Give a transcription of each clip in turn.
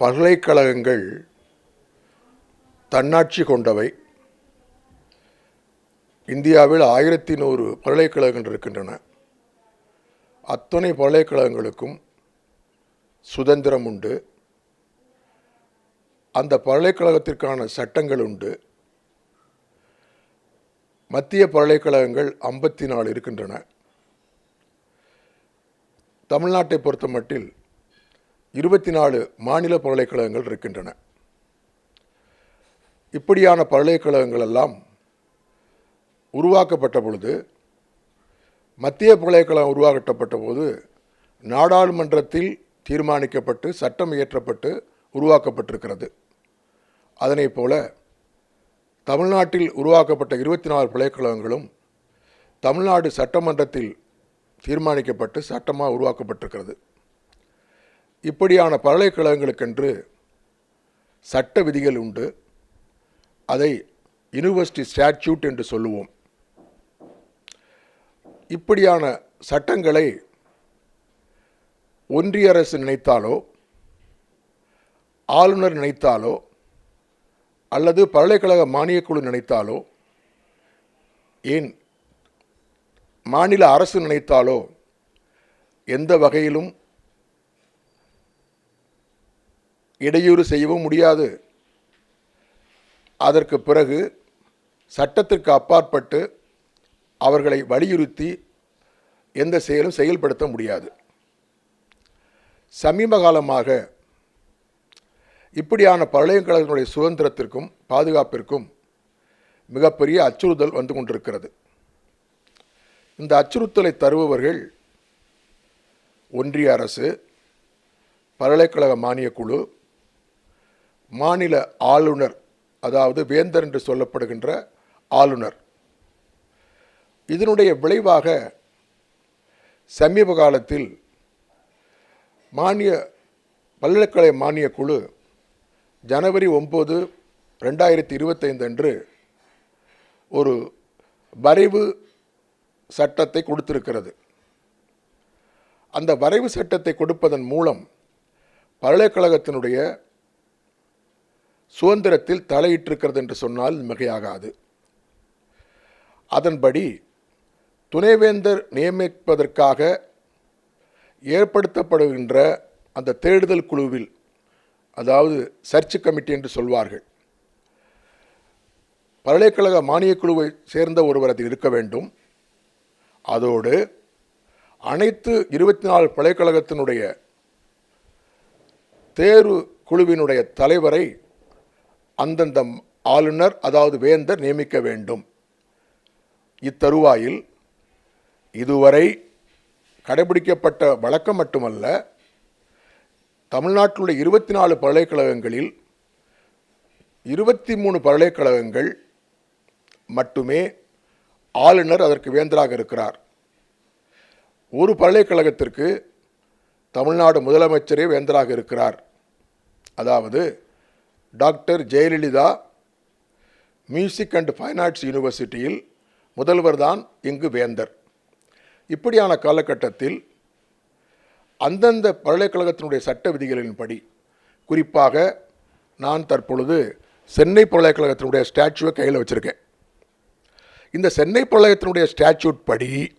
பல்கலைக்கழகங்கள் தன்னாட்சி கொண்டவை. இந்தியாவில் ஆயிரத்தி நூறு பல்கலைக்கழகங்கள் இருக்கின்றன. அத்தனை பல்கலைக்கழகங்களுக்கும் சுதந்திரம் உண்டு. அந்த பல்கலைக்கழகத்திற்கான சட்டங்கள் உண்டு. மத்திய பல்கலைக்கழகங்கள் ஐம்பத்தி நாலு இருக்கின்றன. தமிழ்நாட்டை பொறுத்த மட்டில் இருபத்தி நாலு மாநில பல்கலைக்கழகங்கள் இருக்கின்றன. இப்படியான பல்கலைக்கழகங்கள் எல்லாம் உருவாக்கப்பட்ட பொழுது மத்திய பல்கலைக்கழகம் உருவாக்கப்பட்ட போது நாடாளுமன்றத்தில் தீர்மானிக்கப்பட்டு சட்டம் இயற்றப்பட்டு உருவாக்கப்பட்டிருக்கிறது. அதனைப் போல தமிழ்நாட்டில் உருவாக்கப்பட்ட இருபத்தி நாலு பல்கலைக்கழகங்களும் தமிழ்நாடு சட்டமன்றத்தில் தீர்மானிக்கப்பட்டு சட்டமாக உருவாக்கப்பட்டிருக்கிறது. இப்படியான பல்கலைக்கழகங்களுக்கென்று சட்ட விதிகள் உண்டு. அதை யூனிவர்சிட்டி ஸ்டாட்யூட் என்று சொல்லுவோம். இப்படியான சட்டங்களை ஒன்றிய அரசு நினைத்தாலோ ஆளுநர் நினைத்தாலோ அல்லது பல்கலைக்கழக மானியக்குழு நினைத்தாலோ ஏன் மாநில அரசு நினைத்தாலோ எந்த வகையிலும் இடையூறு செய்யவும் முடியாது. அதற்கு பிறகு சட்டத்திற்கு அப்பாற்பட்டு அவர்களை வலியுறுத்தி எந்த செயலும் செயல்படுத்த முடியாது. சமீப காலமாக இப்படியான பல்கலைக்கழகங்களுடைய சுதந்திரத்திற்கும் பாதுகாப்பிற்கும் மிகப்பெரிய அச்சுறுத்தல் வந்து கொண்டிருக்கிறது. இந்த அச்சுறுத்தலை தருபவர்கள் ஒன்றிய அரசு பல்கலைக்கழக மானியக்குழு மாநில ஆளுநர் அதாவது வேந்தர் என்று சொல்லப்படுகின்ற ஆளுநர். இதனுடைய விளைவாக சமீப காலத்தில் மானிய பல்கலைக்கழக மானிய குழு ஜனவரி ஒம்பது ரெண்டாயிரத்தி இருபத்தைந்து அன்று ஒரு வரைவு சட்டத்தை கொடுத்திருக்கிறது. அந்த வரைவு சட்டத்தை கொடுப்பதன் மூலம் பல்கலைக்கழகத்தினுடைய சுதந்திரத்தில் தலையிட்டிருக்கிறது என்று சொன்னால் மிகையாகாது. அதன்படி துணைவேந்தர் நியமிப்பதற்காக ஏற்படுத்தப்படுகின்ற அந்த தேடுதல் குழுவில் அதாவது சர்ச் கமிட்டி என்று சொல்வார்கள் பல்கலைக்கழக மானியக் குழுவை சேர்ந்த ஒருவர் அதில் இருக்க வேண்டும். அதோடு அனைத்து இருபத்தி நாலு பல்கலைக்கழகத்தினுடைய தேர்வு குழுவினுடைய தலைவரை அந்தந்த ஆளுநர் அதாவது வேந்தர் நியமிக்க வேண்டும். இத்தருவாயில் இதுவரை கடைபிடிக்கப்பட்ட வழக்கம் மட்டுமல்ல தமிழ்நாட்டிலுள்ள இருபத்தி நாலு பல்கலைக்கழகங்களில் இருபத்தி மூணு பல்கலைக்கழகங்கள் மட்டுமே ஆளுநர் அதற்கு வேந்தராக இருக்கிறார். ஒரு பல்கலைக்கழகத்திற்கு தமிழ்நாடு முதலமைச்சரே வேந்தராக இருக்கிறார். அதாவது doctor Jayalalithaa music and fine arts யூனிவர்சிட்டியில் முதல்வர் தான் இங்கு வேந்தர். இப்படியான காலகட்டத்தில் அந்தந்த பல்கலைக்கழகத்தினுடைய சட்ட விதிகளின்படி குறிப்பாக நான் தற்பொழுது சென்னை பல்கலைக்கழகத்தினுடைய ஸ்டாச்சுவை கையில் வச்சுருக்கேன். இந்த சென்னை பல்கலைக்கழகத்தினுடைய ஸ்டாச்சூட் படி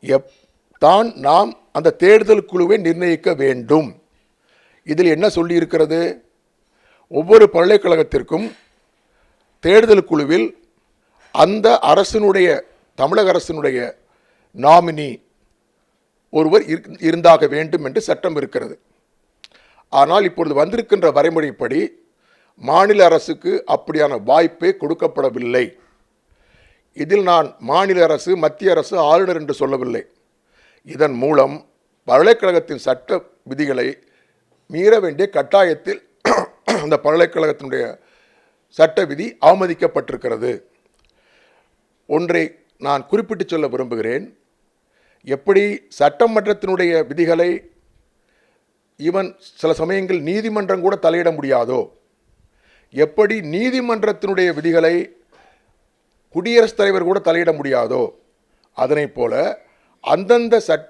எப் தான் நாம் அந்த தேடுதல் குழுவை நிர்ணயிக்க வேண்டும். இதில் என்ன சொல்லியிருக்கிறது? ஒவ்வொரு பல்கலைக்கழகத்திற்கும் தேடுதல் குழுவில் அந்த அரசினுடைய தமிழக அரசினுடைய நாமினி ஒருவர் இருந்தாக வேண்டும் என்று சட்டம் இருக்கிறது. ஆனால் இப்பொழுது வந்திருக்கின்ற வரைமுறைப்படி மாநில அரசுக்கு அப்படியான வாய்ப்பே கொடுக்கப்படவில்லை. இதில் நான் மாநில அரசு மத்திய அரசு ஆளுநர் என்று சொல்லவில்லை. இதன் மூலம் பல்கலைக்கழகத்தின் சட்ட விதிகளை மீற வேண்டிய கட்டாயத்தில் அந்த பல்கலைக்கழகத்தினுடைய சட்ட விதி அவமதிக்கப்பட்டிருக்கிறது. ஒன்றை நான் குறிப்பிட்டு சொல்ல விரும்புகிறேன். எப்படி சட்டமன்றத்தினுடைய விதிகளை ஈவன் சில சமயங்கள் நீதிமன்றம் கூட தலையிட முடியாதோ எப்படி நீதிமன்றத்தினுடைய விதிகளை குடியரசுத் தலைவர் கூட தலையிட முடியாதோ அதனைப் போல அந்தந்த சட்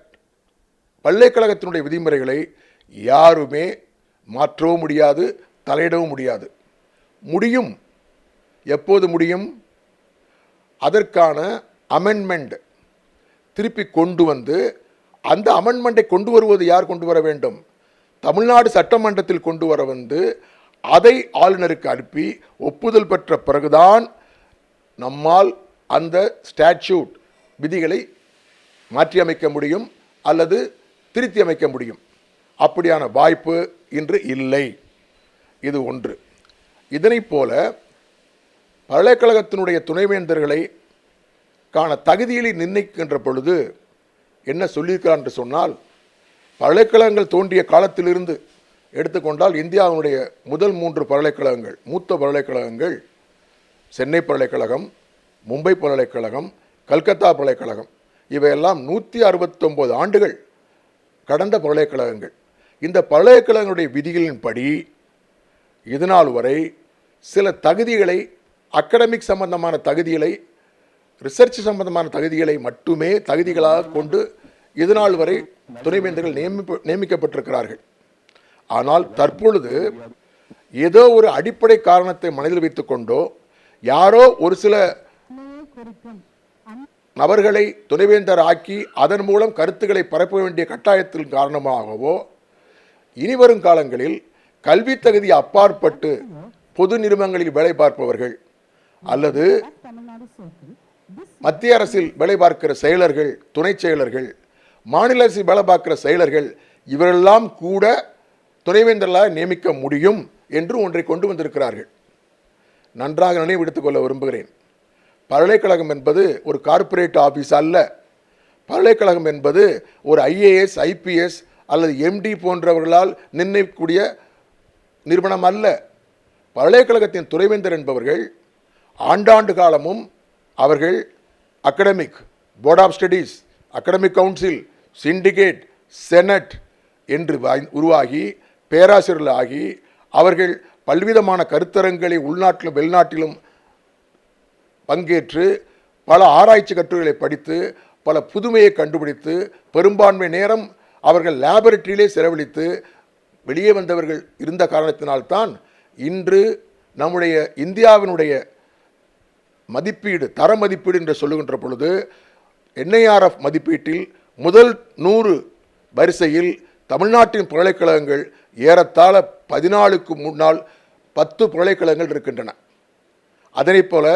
பல்கலைக்கழகத்தினுடைய விதிமுறைகளை யாருமே மாற்றவும் முடியாது. தலையிடவும் முடியாது. முடியும். எப்போது முடியும்? அதற்கான அமெண்ட்மெண்ட் திருப்பி கொண்டு வந்து அந்த அமெண்ட்மெண்ட்டை கொண்டு வருவது யார் கொண்டு வர வேண்டும்? தமிழ்நாடு சட்டமன்றத்தில் கொண்டு வர வந்து அதை ஆளுநருக்கு அனுப்பி ஒப்புதல் பெற்ற பிறகுதான் நம்மால் அந்த ஸ்டாட்யூட் விதிகளை மாற்றியமைக்க முடியும் அல்லது திருத்தி அமைக்க முடியும். அப்படியான வாய்ப்பு இன்று இல்லை. இது ஒன்று. இதனைப் போல பல்கலைக்கழகத்தினுடைய துணைவேந்தர்களை காண தகுதிகளை நிர்ணயிக்கின்ற பொழுது என்ன சொல்லியிருக்கிறார் என்று சொன்னால் பல்கலைக்கழகங்கள் தோன்றிய காலத்திலிருந்து எடுத்துக்கொண்டால் இந்தியாவினுடைய முதல் மூன்று பல்கலைக்கழகங்கள் மூத்த பல்கலைக்கழகங்கள் சென்னை பல்கலைக்கழகம் மும்பை பல்கலைக்கழகம் கல்கத்தா பல்கலைக்கழகம். இவையெல்லாம் நூற்றி அறுபத்தொம்போது ஆண்டுகள் கடந்த பல்கலைக்கழகங்கள். இந்த பல்கலைக்கழகங்களுடைய விதிகளின்படி இதுநாள் வரை சில தகுதிகளை அகடமிக் சம்பந்தமான தகுதிகளை ரிசர்ச் சம்பந்தமான தகுதிகளை மட்டுமே தகுதிகளாக கொண்டு இதுநாள் வரை துணைவேந்தர்கள் நியமிப்பு நியமிக்கப்பட்டிருக்கிறார்கள். ஆனால் தற்பொழுது ஏதோ ஒரு அடிப்படை காரணத்தை மனதில் வைத்துக்கொண்டோ யாரோ ஒரு சில நபர்களை துணைவேந்தர் ஆக்கி அதன் மூலம் கருத்துக்களை பரப்ப வேண்டிய கட்டாயத்தின் காரணமாகவோ இனிவரும் காலங்களில் கல்வி தகுதி அப்பாற்பட்டு பொது நிறுவனங்களில் வேலை பார்ப்பவர்கள் அல்லது மத்திய அரசில் வேலை பார்க்கிற செயலர்கள் துணை செயலர்கள் மாநில அரசில் வேலை பார்க்கிற செயலர்கள் இவரெல்லாம் கூட துணைவேந்தர்களாக நியமிக்க முடியும் என்று ஒன்றை கொண்டு வந்திருக்கிறார்கள். நன்றாக நினைவெடுத்துக் கொள்ள விரும்புகிறேன். பல்கலைக்கழகம் என்பது ஒரு கார்ப்பரேட் ஆபீஸ் அல்ல. பல்கலைக்கழகம் என்பது ஒரு ஐஏஎஸ் ஐபிஎஸ் அல்லது எம்டி போன்றவர்களால் நிர்ணயிக்கக்கூடிய நிறுவனம் அல்ல பல்கலைக்கழகத்தின் துறைவேந்தர் என்பவர்கள் ஆண்டாண்டு காலமும் அவர்கள் academic board of studies academic council syndicate senate என்று உருவாகி பேராசிரியர்கள் ஆகி அவர்கள் பல்விதமான கருத்தரங்களை உள்நாட்டிலும் வெளிநாட்டிலும் பங்கேற்று பல ஆராய்ச்சி கட்டுரைகளை படித்து பல புதுமையை கண்டுபிடித்து பெரும்பான்மை நேரம் அவர்கள் லேபரட்டரியிலே செலவழித்து வெளியே வந்தவர்கள் இருந்த காரணத்தினால்தான் இன்று நம்முடைய இந்தியாவினுடைய மதிப்பீடு தர மதிப்பீடு என்று சொல்லுகின்ற பொழுது என்ஐஆர்எஃப் மதிப்பீட்டில் முதல் நூறு வரிசையில் தமிழ்நாட்டின் பல்கலைக்கழகங்கள் ஏறத்தாழ பதினாலுக்கு முன்னால் பத்து பல்கலைக்கழகங்கள் இருக்கின்றன. அதனை போல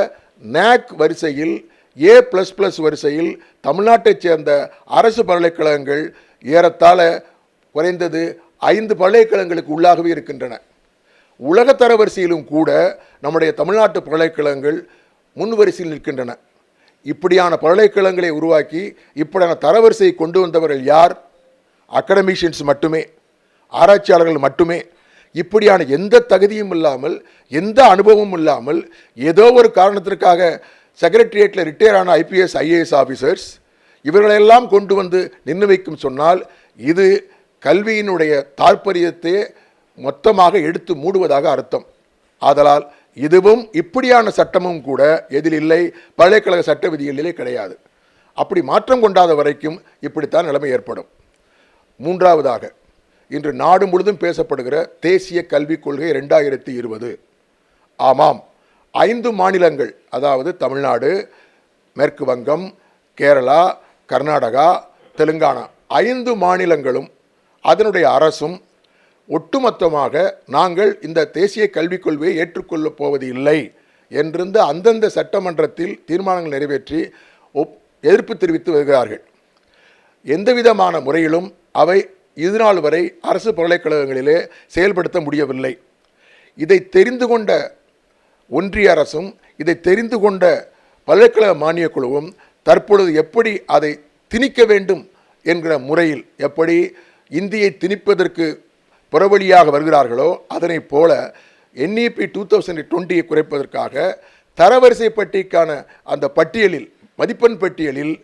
நேக் வரிசையில் ஏ ப்ளஸ் ப்ளஸ் வரிசையில் தமிழ்நாட்டைச் சேர்ந்த அரசு பல்கலைக்கழகங்கள் ஏறத்தாழ குறைந்தது ஐந்து பல்கலைக்கழகங்களுக்கு உள்ளாகவே இருக்கின்றன. உலகத்தர வரிசையிலும் கூட நம்முடைய தமிழ்நாட்டு பல்கலைக்கழகங்கள் முன்வரிசையில் நிற்கின்றன. இப்படியான பல்கலைக்கழகங்களை உருவாக்கி இப்படியான தரவரிசையை கொண்டு வந்தவர்கள் யார்? அகடமிஷியன்ஸ் மட்டுமே. ஆராய்ச்சியாளர்கள் மட்டுமே. இப்படியான எந்த தகுதியும் இல்லாமல் எந்த அனுபவமும் இல்லாமல் ஏதோ ஒரு காரணத்திற்காக செக்ரட்டரியேட்டில் ரிட்டையர் ஆன ஐபிஎஸ் ஐஏஎஸ் ஆஃபீஸர்ஸ் இவர்களெல்லாம் கொண்டு வந்து நின்று வைக்கும் சொன்னால் இது கல்வியினுடைய தாற்பயத்தை மொத்தமாக எடுத்து மூடுவதாக அர்த்தம். ஆதலால் இதுவும் இப்படியான சட்டமும் கூட எதில் இல்லை பல்கலைக்கழக சட்ட விதிகளிலே கிடையாது. அப்படி மாற்றம் கொண்டாத வரைக்கும் இப்படித்தான் நிலைமை ஏற்படும். மூன்றாவதாக இன்று நாடு முழுதும் பேசப்படுகிற தேசிய கல்விக் கொள்கை ரெண்டாயிரத்தி இருபது. ஆமாம் ஐந்து மாநிலங்கள் அதாவது தமிழ்நாடு மேற்கு வங்கம் கேரளா கர்நாடகா தெலுங்கானா ஐந்து மாநிலங்களும் அதனுடைய அரசும் ஒட்டுமொத்தமாக நாங்கள் இந்த தேசிய கல்விக் கொள்கையை ஏற்றுக்கொள்ளப் போவது இல்லை என்றிருந்து அந்தந்த சட்டமன்றத்தில் தீர்மானங்கள் நிறைவேற்றி ஒப் எதிர்ப்பு தெரிவித்து வருகிறார்கள். எந்தவிதமான முறையிலும் அவை இதுநாள் வரை அரசு பல்கலைக்கழகங்களிலே செயல்படுத்த முடியவில்லை. இதை தெரிந்து கொண்ட ஒன்றிய அரசும் இதை தெரிந்து கொண்ட பல்கலைக்கழக மானியக் குழுவும் தற்பொழுது எப்படி அதை திணிக்க வேண்டும் என்கிற முறையில் எப்படி இந்தியை திணிப்பதற்கு புறவழியாக வருகிறார்களோ அதனைப் போல என்இபி டூ தௌசண்ட் டுவெண்ட்டியை குறைப்பதற்காக தரவரிசை பட்டிக்கான அந்த பட்டியலில் மதிப்பெண் பட்டியலில்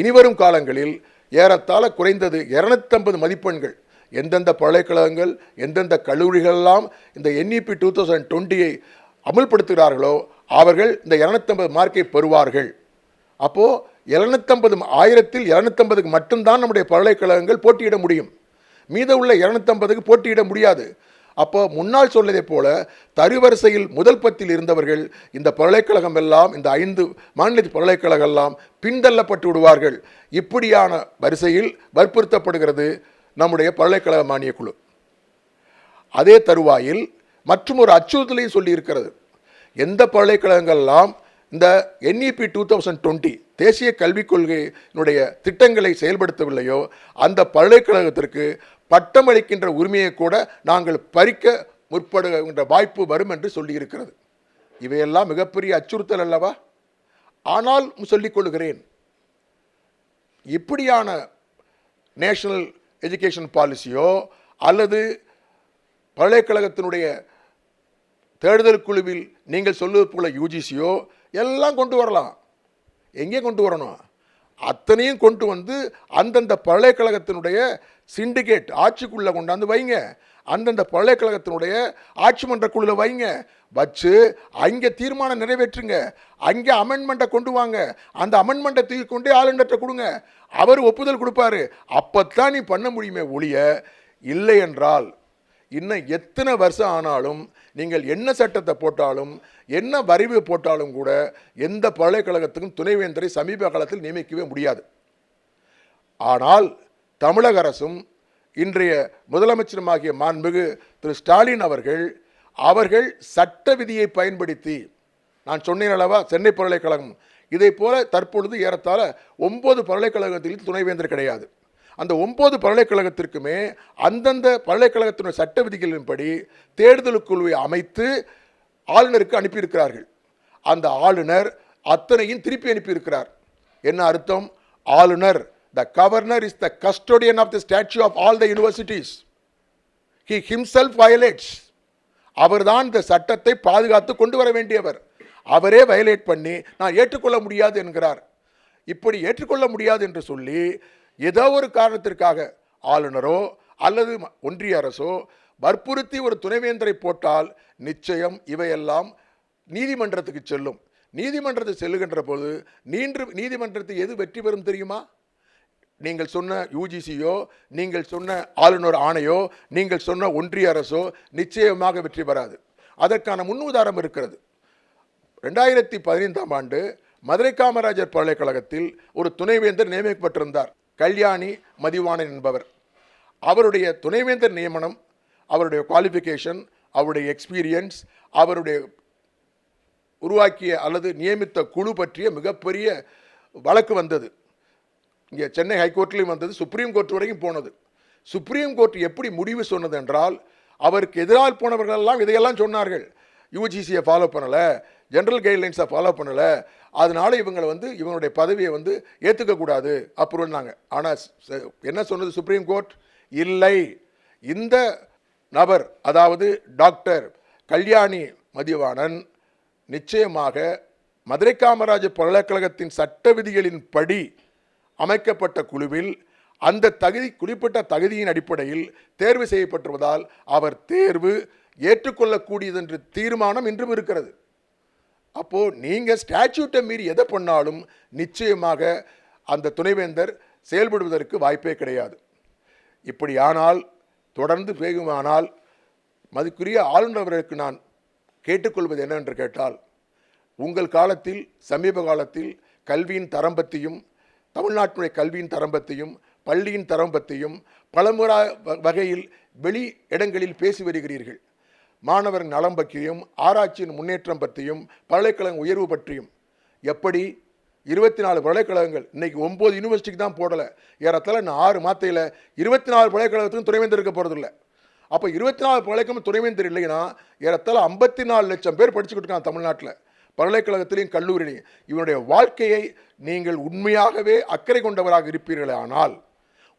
இனிவரும் காலங்களில் ஏறத்தாழ குறைந்தது இரநூத்தம்பது மதிப்பெண்கள். எந்தெந்த பல்கலைக்கழகங்கள் எந்தெந்த கல்லூரிகளெல்லாம் இந்த என்இபி டூ தௌசண்ட் டுவெண்ட்டியை அமல்படுத்துகிறார்களோ அவர்கள் இந்த இரநூத்தம்பது மார்க்கை பெறுவார்கள். அப்போது இரநூத்தம்பது ஆயிரத்தில் இரநூத்தம்பதுக்கு மட்டும்தான் நம்முடைய பல்கலைக்கழகங்கள் போட்டியிட முடியும். மீத உள்ள இரநூத்தம்பதுக்கு போட்டியிட முடியாது. அப்போ முன்னால் சொன்னதைப் போல தருவரிசையில் முதல் பத்தில் இருந்தவர்கள் இந்த பல்கலைக்கழகம் எல்லாம் இந்த ஐந்து மாநில பல்கலைக்கழகம் எல்லாம் பின்தள்ளப்பட்டு விடுவார்கள். இப்படியான வரிசையில் வற்புறுத்தப்படுகிறது நம்முடைய பல்கலைக்கழக மானிய குழு. அதே தருவாயில் மற்றும் ஒரு அச்சுறுத்தலையும் சொல்லியிருக்கிறது. எந்த பல்கலைக்கழகங்கள்லாம் இந்த என்இபி டூ தௌசண்ட் டுவெண்ட்டி தேசிய கல்விக் கொள்கையினுடைய திட்டங்களை செயல்படுத்தவில்லையோ அந்த பல்கலைக்கழகத்திற்கு பட்டமளிக்கின்ற உரிமையை கூட நாங்கள் பறிக்க முற்படுகின்ற வாய்ப்பு வரும் என்று சொல்லியிருக்கிறது. இவையெல்லாம் மிகப்பெரிய அச்சுறுத்தல் அல்லவா? ஆனால் சொல்லிக் கொள்கிறேன். இப்படியான நேஷனல் எஜுகேஷன் பாலிசியோ அல்லது பல்கலைக்கழகத்தினுடைய தேடுதல் குழுவில் நீங்கள் சொல்வது போல யூஜிசியோ எல்லாம் கொண்டு வரலாம். எங்கே கொண்டு வரணும்? அத்தனையும் கொண்டு வந்து அந்தந்த பல்கலைக்கழகத்தினுடைய சிண்டிகேட் ஆட்சிக்குள்ளே கொண்டாந்து வைங்க. அந்தந்த பல்கலைக்கழகத்தினுடைய ஆட்சி மன்ற குழுவில் வைங்க. வச்சு அங்கே தீர்மானம் நிறைவேற்றுங்க. அங்கே அமெண்ட்மெண்ட்டை கொண்டு வாங்க. அந்த அமெண்ட்மெண்ட்டை தூக்கி கொண்டே ஆளுநர்கிட்ட கொடுங்க. அவர் ஒப்புதல் கொடுப்பாரு. அப்போத்தான் நீ பண்ண முடியுமே ஒழிய இல்லை என்றால் இன்னும் எத்தனை வருஷம் ஆனாலும் நீங்கள் என்ன சட்டத்தை போட்டாலும் என்ன வரிவு போட்டாலும் கூட எந்த பல்கலைக்கழகத்துக்கும் துணைவேந்தரை சமீப காலத்தில் நியமிக்கவே முடியாது. ஆனால் தமிழக அரசும் இன்றைய முதலமைச்சருமாகிய மாண்புகு திரு ஸ்டாலின் அவர்கள் அவர்கள் சட்ட விதியை பயன்படுத்தி நான் சொன்னேன் அல்லவா சென்னை பல்கலைக்கழகம் இதை போல தற்பொழுது ஏறத்தாழ ஒன்பது பல்கலைக்கழகத்தில் துணைவேந்தர் கிடையாது. அந்த ஒன்பது பல்கலைக்கழகத்திற்குமே அந்தந்த பல்கலைக்கழகத்தினுடைய சட்ட விதிகளின்படி தேர்தல் குழுவை அமைத்து ஆளுநருக்கு அனுப்பியிருக்கிறார்கள். அந்த ஆளுநர் அத்தனையும் திருப்பி அனுப்பியிருக்கிறார். என்ன அர்த்தம்? ஆளுநர் the governor is the custodian of the statute of all the universities he himself violates அவர்தான் இந்த சட்டத்தை பாதுகாத்து கொண்டு வர வேண்டியவர். அவரே வயலேட் பண்ணி நான் ஏற்றுக்கொள்ள முடியாது என்கிறார். இப்படி ஏற்றுக்கொள்ள முடியாது என்று சொல்லி ஏதோ ஒரு காரணத்திற்காக ஆளுநரோ அல்லது ஒன்றிய அரசோ வற்புறுத்தி ஒரு துணைவேந்தரை போட்டால் நிச்சயம் இவையெல்லாம் நீதிமன்றத்துக்கு செல்லும். நீதிமன்றத்தை செல்லுகின்ற போது நீன்று நீதிமன்றத்தை எது வெற்றி பெறும் தெரியுமா? நீங்கள் சொன்ன யூஜிசியோ நீங்கள் சொன்ன ஆளுநர் ஆணையோ நீங்கள் சொன்ன ஒன்றிய அரசோ நிச்சயமாக வெற்றி பெறாது. அதற்கான முன்னுதாரணம் இருக்கிறது. ரெண்டாயிரத்தி பதினைந்தாம் ஆண்டு மதுரை காமராஜர் பல்கலைக்கழகத்தில் ஒரு துணைவேந்தர் நியமிக்கப்பட்டிருந்தார். கல்யாணி மதிவாணன் என்பவர். அவருடைய துணைவேந்தர் நியமனம் அவருடைய குவாலிஃபிகேஷன் அவருடைய எக்ஸ்பீரியன்ஸ் அவருடைய உருவாக்கிய அல்லது நியமித்த குழு பற்றிய மிகப்பெரிய வழக்கு வந்தது. இங்கே சென்னை ஹைகோர்ட்லேயும் வந்தது சுப்ரீம் கோர்ட் வரைக்கும் போனது. சுப்ரீம் கோர்ட் எப்படி முடிவு சொன்னது என்றால் அவருக்கு எதிராக போனவர்கள் எல்லாம் இதையெல்லாம் சொன்னார்கள். யூஜிசியை ஃபாலோ பண்ணலை ஜென்ரல் கைட்லைன்ஸை ஃபாலோ பண்ணலை அதனால் இவங்களை வந்து இவங்களுடைய பதவியை வந்து ஏற்றுக்கக்கூடாது அப்புறம்னாங்க ஆனால் என்ன சொன்னது சுப்ரீம் கோர்ட் இல்லை. இந்த நபர் அதாவது டாக்டர் கல்யாணி மதிவாணன் நிச்சயமாக மதுரை காமராஜர் பல்கலைக்கழகத்தின் சட்ட விதிகளின் படி அமைக்கப்பட்ட குழுவில் அந்த தகுதி குறிப்பிட்ட தகுதியின் அடிப்படையில் தேர்வு செய்யப்பட்டுவதால் அவர் தேர்வு ஏற்றுக்கொள்ளக்கூடியது என்று தீர்மானம் இன்றும் இருக்கிறது. அப்போது நீங்கள் ஸ்டாச்சுட்டை மீறி எதை பண்ணாலும் நிச்சயமாக அந்த துணைவேந்தர் செயல்படுவதற்கு வாய்ப்பே கிடையாது. இப்படியானால் தொடர்ந்து பேகுமானால் மதிக்குரிய ஆளுநர் அவர்களுக்கு நான் கேட்டுக்கொள்வது என்னவென்று கேட்டால் உங்கள் காலத்தில் சமீப காலத்தில் கல்வியின் தரம் பற்றியும் தமிழ்நாட்டினுடைய கல்வியின் தரம் பற்றியும் பள்ளியின் தரம் பற்றியும் பலமுறை வ- வகையில் வெளி இடங்களில் பேசி வருகிறீர்கள். மாணவர் நலம் பற்றியும் ஆராய்ச்சியின் முன்னேற்றம் பற்றியும் பல்கலைக்கழக உயர்வு பற்றியும். எப்படி? இருபத்தி நாலு பல்கலைக்கழகங்கள். இன்றைக்கி ஒம்பது யூனிவர்சிட்டிக்கு தான் போடலை. ஏறத்தாழ நான் ஆறு மாத்தையில் இருபத்தி நாலு பல்கலைக்கழகத்துக்கும் துணைவேந்தர் இருக்க போகிறதில்ல அப்போ இருபத்தி நாலு பல்கலைக்கழகம் துணைவேந்தர் இல்லைன்னா ஏறத்தாழ ஐம்பத்தி நாலு லட்சம் பேர் படிச்சுக்கிட்டு இருக்காங்க தமிழ்நாட்டில். பல்கலைக்கழகத்திலையும் கல்லூரிலையும். இவனுடைய வாழ்க்கையை நீங்கள் உண்மையாகவே அக்கறை கொண்டவராக இருப்பீர்களே ஆனால்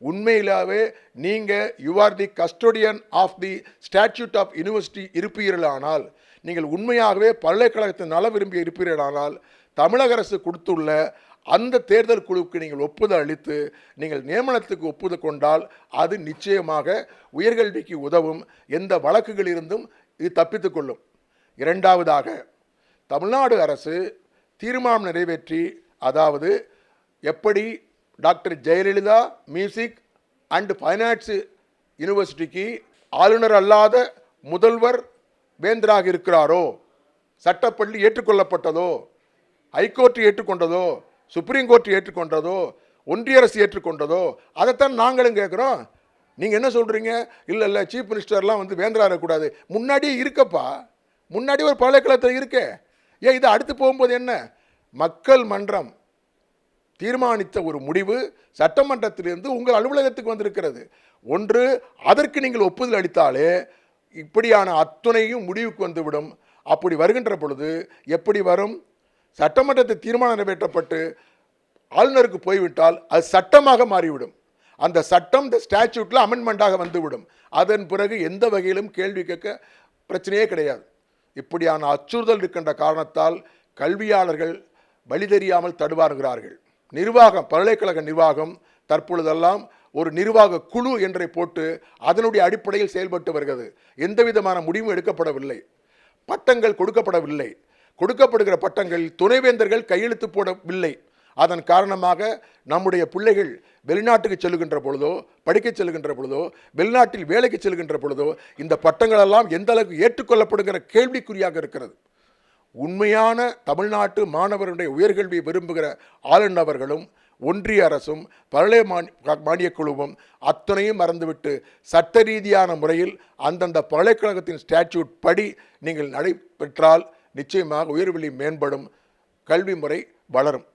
உண்மையிலாவே நீங்கள் you are the custodian of the statute of university இருப்பீர்களானால் நீங்கள் உண்மையாகவே பல்கலைக்கழகத்தின் நல விரும்பி இருப்பீர்களானால் தமிழக அரசு கொடுத்துள்ள அந்த தேர்தல் குழுவுக்கு நீங்கள் ஒப்புதல் அளித்து நீங்கள் நியமனத்துக்கு ஒப்புதல் கொண்டால் அது நிச்சயமாக உயர்கல்விக்கு உதவும் எந்த வழக்குகளிலிருந்தும் இது தப்பித்துக்கொள்ளும் இரண்டாவதாக தமிழ்நாடு அரசு தீர்மானம் நிறைவேற்றி அதாவது எப்படி doctor Jayalalithaa music and finance யூனிவர்சிட்டிக்கு ஆளுநர் அல்லாத முதல்வர் வேந்தராக இருக்கிறாரோ? சட்டப்பள்ளி ஏற்றுக்கொள்ளப்பட்டதோ? ஹைகோர்ட் ஏற்றுக்கொண்டதோ? சுப்ரீம் கோர்ட் ஏற்றுக்கொண்டதோ? ஒன்றிய அரசு ஏற்றுக்கொண்டதோ? அதைத்தான் நாங்களும் கேட்குறோம். நீங்கள் என்ன சொல்கிறீங்க இல்லை இல்லை சீஃப் மினிஸ்டர்லாம் வந்து வேந்தரா இருக்கக்கூடாது. முன்னாடியே இருக்கப்பா. முன்னாடி ஒரு பல்கலைக்கழகத்தில் இருக்கே. ஏன் இது அடுத்து போகும்போது என்ன? மக்கள் மன்றம் தீர்மானித்த ஒரு முடிவு சட்டமன்றத்திலிருந்து உங்கள் அலுவலகத்துக்கு வந்திருக்கிறது. ஒன்று அதற்கு நீங்கள் ஒப்புதல் அளித்தாலே இப்படியான அத்துணையும் முடிவுக்கு வந்துவிடும். அப்படி வருகின்ற பொழுது எப்படி வரும்? சட்டமன்றத்தில் தீர்மானம் நிறைவேற்றப்பட்டு ஆளுநருக்கு போய்விட்டால் அது சட்டமாக மாறிவிடும். அந்த சட்டம் இந்த ஸ்டாச்சூட்டில் அமெண்ட்மெண்ட்டாக வந்துவிடும். அதன் பிறகு எந்த வகையிலும் கேள்வி கேட்க பிரச்சனையே கிடையாது. இப்படியான அச்சுறுதல் இருக்கின்ற காரணத்தால் கல்வியாளர்கள் வழி தெரியாமல் தடுவாருகிறார்கள் நிர்வாகம் பல்கலைக்கழக நிர்வாகம் தற்பொழுதெல்லாம் ஒரு நிர்வாக குழு என்றை போட்டு அதனுடைய அடிப்படையில் செயல்பட்டு வருகிறது. எந்த விதமான முடிவும் எடுக்கப்படவில்லை. பட்டங்கள் கொடுக்கப்படவில்லை. கொடுக்கப்படுகிற பட்டங்களில் துணைவேந்தர்கள் கையெழுத்து போடவில்லை. அதன் காரணமாக நம்முடைய பிள்ளைகள் வெளிநாட்டுக்கு செல்லுகின்ற பொழுதோ படிக்கச் செல்லுகின்ற பொழுதோ வெளிநாட்டில் வேலைக்கு செல்கின்ற பொழுதோ இந்த பட்டங்களெல்லாம் எந்த அளவுக்கு ஏற்றுக்கொள்ளப்படுகிற கேள்விக்குறியாக இருக்கிறது. உண்மையான தமிழ்நாட்டு மாணவர்களுடைய உயர்கல்வி விரும்புகிற ஆளுநர்களும் ஒன்றிய அரசும் பல்கலை மானிய குழுவும் அத்தனையும் மறந்துவிட்டு சட்ட ரீதியான முறையில் அந்தந்த பல்கலைக்கழகத்தின் ஸ்டாட்யூட் படி நீங்கள் நடைபெற்றால் நிச்சயமாக உயர்வெளி மேம்படும் கல்வி முறை வளரும்.